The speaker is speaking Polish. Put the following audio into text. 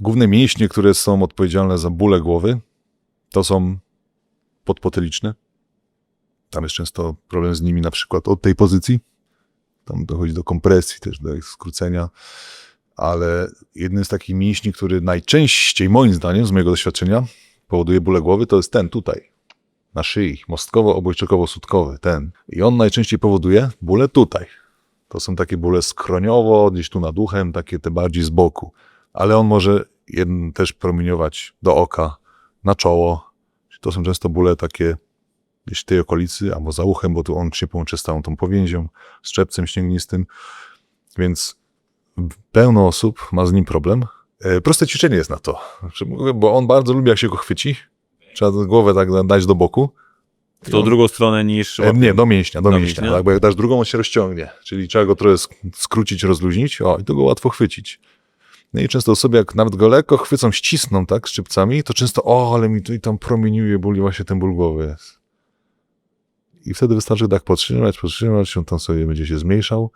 Główne mięśnie, które są odpowiedzialne za bóle głowy, to są podpotyliczne. Tam jest często problem z nimi na przykład od tej pozycji. Tam dochodzi do kompresji, też do ich skrócenia. Ale jednym z takich mięśni, który najczęściej, moim zdaniem, z mojego doświadczenia, powoduje bóle głowy, to jest ten tutaj, na szyi, mostkowo-obojczykowo-sutkowy, ten. I on najczęściej powoduje bóle tutaj. To są takie bóle skroniowo, gdzieś tu nad uchem, takie te bardziej z boku. Ale on może też promieniować do oka, na czoło. To są często bóle takie gdzieś w tej okolicy, albo za uchem, bo tu on się połączy z całą tą powięzią, z czepcem śniegnistym. Więc pełno osób ma z nim problem. E, Proste ćwiczenie jest na to, Znaczy, bo on bardzo lubi, jak się go chwyci. Trzeba głowę tak dać do boku. W tą drugą stronę niż... E, Nie, do mięśnia, do, Do mięśnia. mięśnia? Tak, bo jak dasz drugą, on się rozciągnie. Czyli trzeba go trochę sk- skrócić, rozluźnić. O, i to go łatwo chwycić. No i często osoby, jak nawet go lekko chwycą, ścisną tak szczypcami, to często, o, ale mi tu i tam promieniuje, boli właśnie ten ból głowy. I wtedy wystarczy tak podtrzymać, podtrzymać, on tam sobie będzie się zmniejszał.